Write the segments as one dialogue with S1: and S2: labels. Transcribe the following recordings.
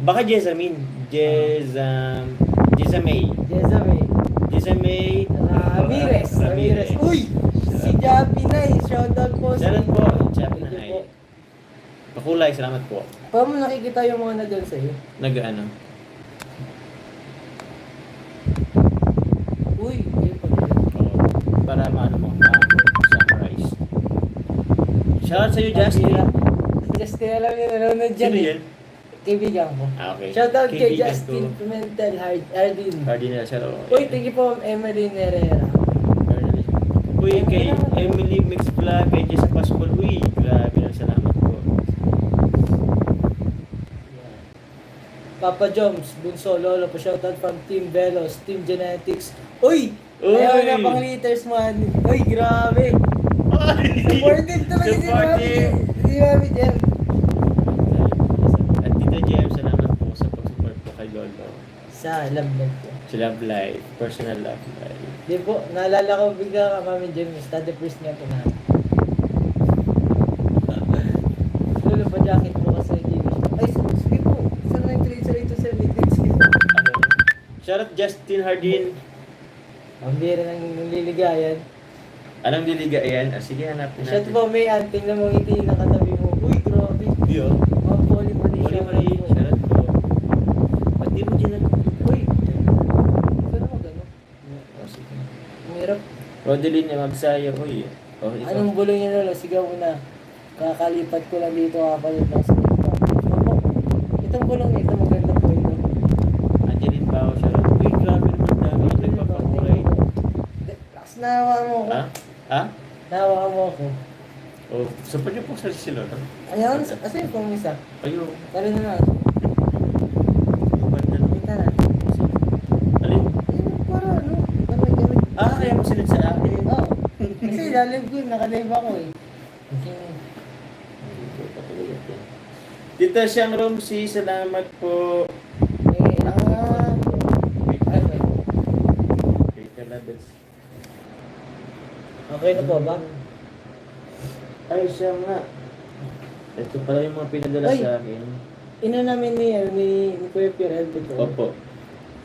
S1: Baka Jessamine. Jesam... Jessamay.
S2: Jezabel.
S1: Jessamay.
S2: Ramirez. Ramirez. Uy! Si Javi na eh. Shoutout po.
S1: Salamat po. Chap na
S2: po.
S1: Pakulay, salamat po.
S2: Paano mo nakikita yung mga nandun sa'yo?
S1: Nag ano?
S2: Uy! yun pa.
S1: Para maano mo. ah, summarize. Shoutout sa'yo, Justin.
S2: Justin, alam niyo, nanonood dyan eh.
S1: Yan?
S2: Kaibigan ko.
S1: Ah, okay.
S2: Shoutout kay
S1: Kaibigan
S2: Justin
S1: ko.
S2: Pimentel Hard Hardin.
S1: Cardinal siya. oh.
S2: Uy, thank you po, Emily Herrera.
S1: Uy, kay Emily Mix Vlog, kay Jessa Pascual. Uy, grabe na salamat po.
S2: Papa Joms, Bunso, Lolo, pa shoutout from Team Velos, Team Genetics. Uy!
S1: Uy!
S2: Ayaw na pang liters man. Uy, grabe! Supportive talaga si Mami
S1: Supportive.
S2: Si Mami.
S1: At Tita Jem, salamat po sa pag-support po kay Lolo.
S2: Sa love life ko.
S1: Sa Love Life, personal love life.
S2: Di po, naalala ko bigla ka Mami Jem, study first nga po na. Lolo pa jacket mo kasi hindi ko siya. Ay, sige po. Saan na yung trade sa rito sa?
S1: Ano? Shoutout Justin Hardin.
S2: Ang bira ng nililigayan.
S1: Anong liliga yan? Ah, sige, hanapin natin.
S2: po, may anting na mong ngiti na katabi mo. Uy, grabe.
S1: Yo.
S2: Mga poli mo rin
S1: Muli
S2: siya.
S1: muli, shoutout po. Ba't di mo dyan nag...
S2: Uy, ano mo gano'n?
S1: Oh, sige.
S2: Ang
S1: Rodeline Magsaya, uy. Oh, ito.
S2: Anong bulong niya lolo? Sigaw mo na. Kakalipat ko lang dito kapalit lang sa dito. Opo. Itong bulong ito, maganda po ito.
S1: Angeline Bao, shoutout. Uy, grabe naman dami yung nagpapakulay.
S2: Lakas nahawa mo ako.
S1: Ha? Ha?
S2: Nahawa mo ako.
S1: Oh, support niyo po sa silo, no?
S2: Ayan, asa yung kong isa?
S1: Ayun.
S2: Tara na na.
S1: Yung banda, no?
S2: Kita na.
S1: Alin?
S2: Ayun, para ano? Para gamit.
S1: Ah, kaya mo sinad sa akin.
S2: Oo. Kasi lalim ko, nakalive ako eh. Kasi,
S1: Tita Siyang Romsi, salamat po.
S2: may, ah, ay, may.
S1: Tita Labels.
S2: Okay na po ba?
S1: Ay, siya nga. Ito pala yung mga pinadala
S2: Ay.
S1: sa akin.
S2: Ina namin ni, ni, ni Kuya Pierre dito.
S1: Opo.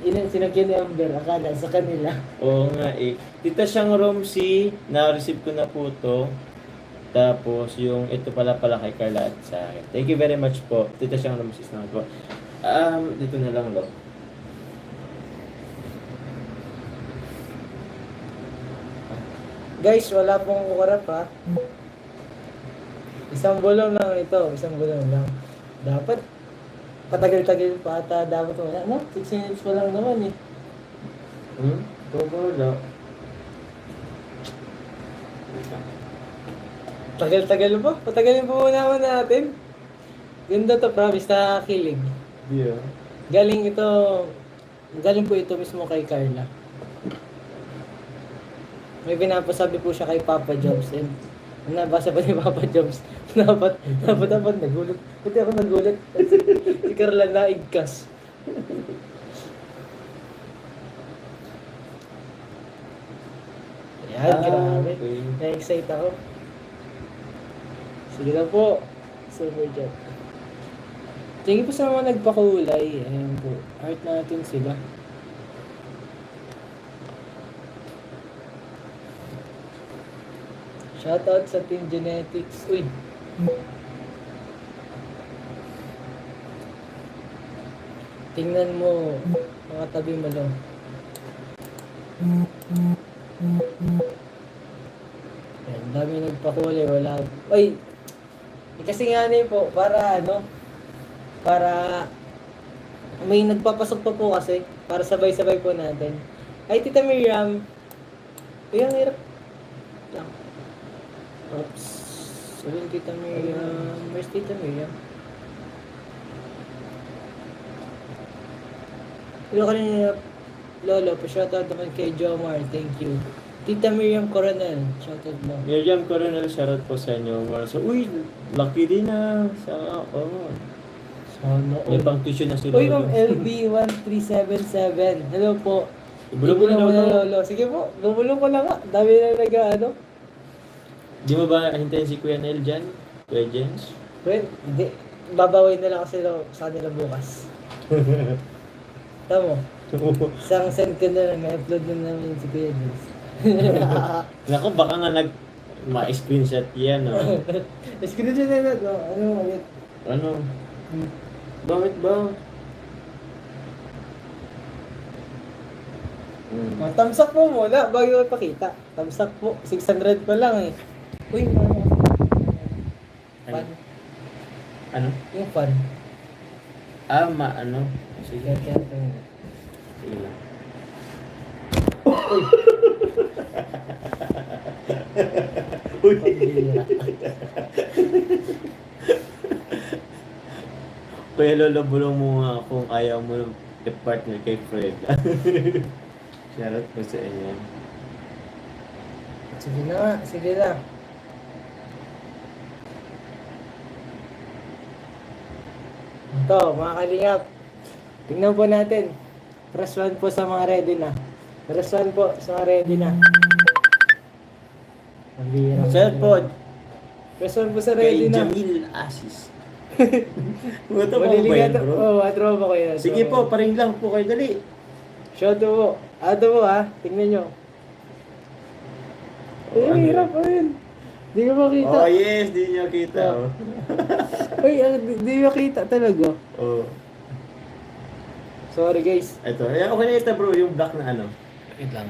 S2: Ni Amber, akala sa kanila.
S1: Oo nga eh. Tita Siyang Romsi, na-receive ko na po to. Tapos yung ito pala pala kay Carla at sa akin. Thank you very much po. Tita Siyang Romsi, salamat po. Um, dito na lang lo.
S2: Guys, wala pong kukurap ha. Isang bulong lang ito, isang bulong lang. Dapat, patagal-tagal pa ata, dapat wala. No? 6 minutes pa lang naman eh.
S1: Hmm? Bobo lo.
S2: Tagal-tagal pa. Patagalin pa muna naman natin. Ganda to, promise, nakakilig.
S1: Yeah.
S2: Galing ito, galing po ito mismo kay Carla. May pinapasabi po siya kay Papa Jobs and nabasa pa ni Papa Jobs. dapat, dapat, dapat nagulat. Pati ako nagulat. si Carla naigkas. Yan,
S1: Ah,
S2: grabe.
S1: okay.
S2: Na-excite ako. Sige na po. Super chat. Thank you po sa mga nagpakulay. Ayan po. Art natin sila. Shoutout sa Team Genetics. Uy. Tingnan mo mga tabi mo lang. Yan, dami nagpakulay, wala. Ay, eh, kasi nga na po, para ano, para may nagpapasok pa po kasi, para sabay-sabay po natin. Ay, Tita Miriam, Uy, ang hirap. Lang. Oops. Ayun, Tita Miriam. Where's Tita Miriam? Hello kanina, Lolo, pa-shoutout naman kay Jomar. Thank you. Tita Miriam Coronel, shoutout mo.
S1: Miriam Coronel, shoutout po sa inyo. So, uy, lucky din na. Sa, oh.
S2: Sana
S1: May
S2: all.
S1: pang tuition na si
S2: Uy, ma'am LB1377. Hello po.
S1: Ibulong mo na Lolo.
S2: Sige po, bubulong ko lang nga. Dami na nag ano.
S1: Di mo ba hintayin si Kuya Nel dyan? Kuya Jens?
S2: Well, hindi. Babaway na lang kasi lo- sa kanila bukas. Tama. Isang send ko na lang, na-upload na namin si Kuya Jules.
S1: Naku, baka nga nag ma-screenshot yan, oh.
S2: Screenshot na lang, oh. ano ulit?
S1: Ano? Bakit ba? Hmm.
S2: Oh, thumbs up po muna, bago ipakita. Thumbs up po, 600 pa lang eh. Uy, ano? Fun.
S1: Ano?
S2: Yung fun.
S1: Ah, ma, ano? Sige,
S2: Kaya kaya ito.
S1: sige lang. Uy!
S2: Pambira.
S1: Kuya Lolo, bulong mo nga kung ayaw mo ng partner kay Fred. Shoutout ko sa inyo.
S2: Sige na nga, sige na. Ito, mga kalingap. Tingnan po natin. Press 1 po sa mga ready na. Press 1 po sa mga ready na.
S1: Po
S2: Press 1 po sa
S1: kay
S2: ready na.
S1: Jamil Asis. Ito po ba
S2: Maliligat.
S1: yan, bro?
S2: Oo, oh, atro ba kayo?
S1: Sige po, paring lang po kayo, dali.
S2: Shout out po. Ato po ha. Tingnan nyo.
S1: Oh,
S2: Eh,
S1: ano
S2: hirap pa yun. Di ko makita.
S1: Oh, yes, di niyo kita. Oh.
S2: Uy, ah, di, di makita talaga.
S1: oh.
S2: Sorry guys.
S1: Ito, eh, okay na ito bro, yung black na ano.
S2: Wait lang.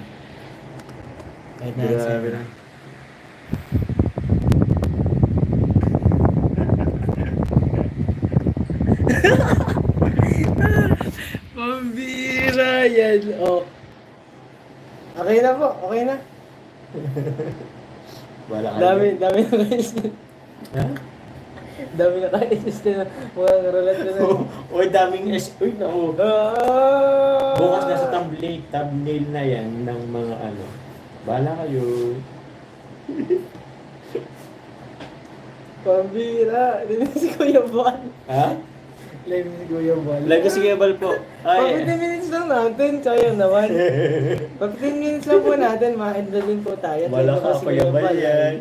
S2: Kahit
S1: Grabe na.
S2: Pambira yan. Oh. Okay na po. Okay na.
S1: Wala ka.
S2: Dami, dami na guys.
S1: Ha?
S2: dami na kaisis na mga karolat na.
S1: Oh, Uy, daming S. Uy, no.
S2: Ah!
S1: Bukas na sa thumbnail, thumbnail na yan ng mga ano. Bala kayo.
S2: Pambira. Hindi si Kuya Bon.
S1: Ha?
S2: Live si Kuya Bon.
S1: Like ko sige, Bal po.
S2: Pa 15
S1: Ay.
S2: minutes lang natin, sayang naman. Pa 15 minutes lang po natin, ma-end na din po tayo.
S1: Wala ka
S2: kasi
S1: pa
S2: Kuya Bal.
S1: yan.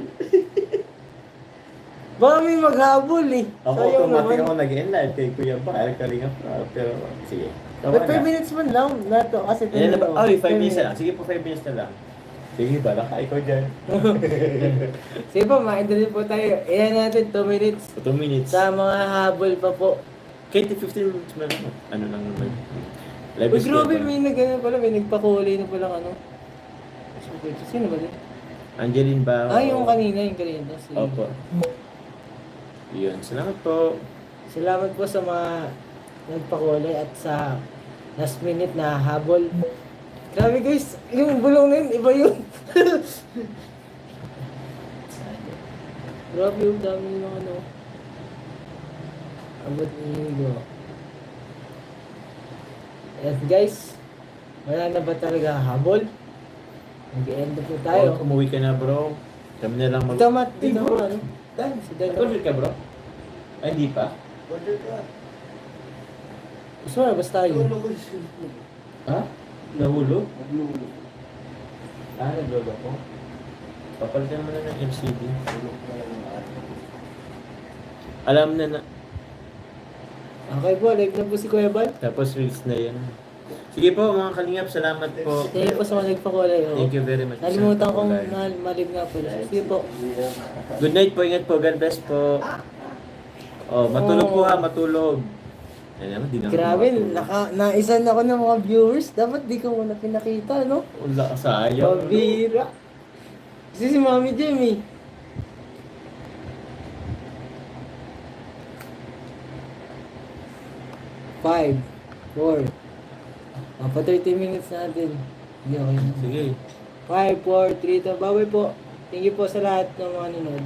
S2: Baka may maghabol eh.
S1: Ako
S2: Sayang
S1: automatic
S2: naman.
S1: ako nag-end live kay Kuya Bal, kalinga pa. Pero sige.
S2: But 5 minutes man lang, nato kasi
S1: Ayan na ba?
S2: oh,
S1: Ay, 5
S2: five
S1: minutes na lang. Sige po, 5 minutes na lang. Sige, bala ka ikaw dyan.
S2: Sige po, ma-end na din po tayo. Ayan natin, 2 minutes.
S1: 2 minutes.
S2: Sa mga habol pa po.
S1: Kahit 15 minutes mo lang. Ano lang naman. Live
S2: Uy,
S1: is
S2: grabe, may nag ano pala, may nagpakulay na palang ano. Sino ba din?
S1: Angeline ba?
S2: Ah, yung kanina, yung kanina. Si...
S1: Opo. Yun. Salamat po.
S2: Salamat po sa mga nagpakulay at sa last minute na habol. Grabe guys, yung bulong na yun, iba yun. Grabe yung dami ng ano. Abot ni Igo. At guys, wala na ba talaga habol? Mag-end na po tayo.
S1: Oh, umuwi ka na bro. Kami na lang mag... Hey,
S2: dito
S1: bro.
S2: ano? Dan, si Dan.
S1: Order ka bro? Ay, hindi pa?
S3: Order ka.
S2: Gusto mo na, basta yun.
S1: Ha? Nahulog?
S3: Naglulog.
S1: Ah, naglolo ko. Papalitan mo na ng
S3: atin.
S1: Alam na na.
S2: Okay po, like na po si Kuya Bal.
S1: Tapos reels na yan. Sige po mga kalingap, salamat po.
S2: Sige po sa mga nagpakulay. Oh.
S1: Thank you very much.
S2: Nalimutan kong mahal, malim nga po. Sige po.
S1: Good night po, ingat po. God bless po. Oh, matulog po ha, oh. matulog. Ay, naman, di
S2: Grabe, naka, naisan ako ng mga viewers. Dapat di ko muna pinakita, no?
S1: Wala, sayang.
S2: Pabira. Kasi si Mami Jimmy. 5, 4. Oh, pa 30 minutes natin. Hindi okay na.
S1: Sige.
S2: 5, 4, 3, 2. Bye-bye po. Thank you po sa lahat ng mga nanonood.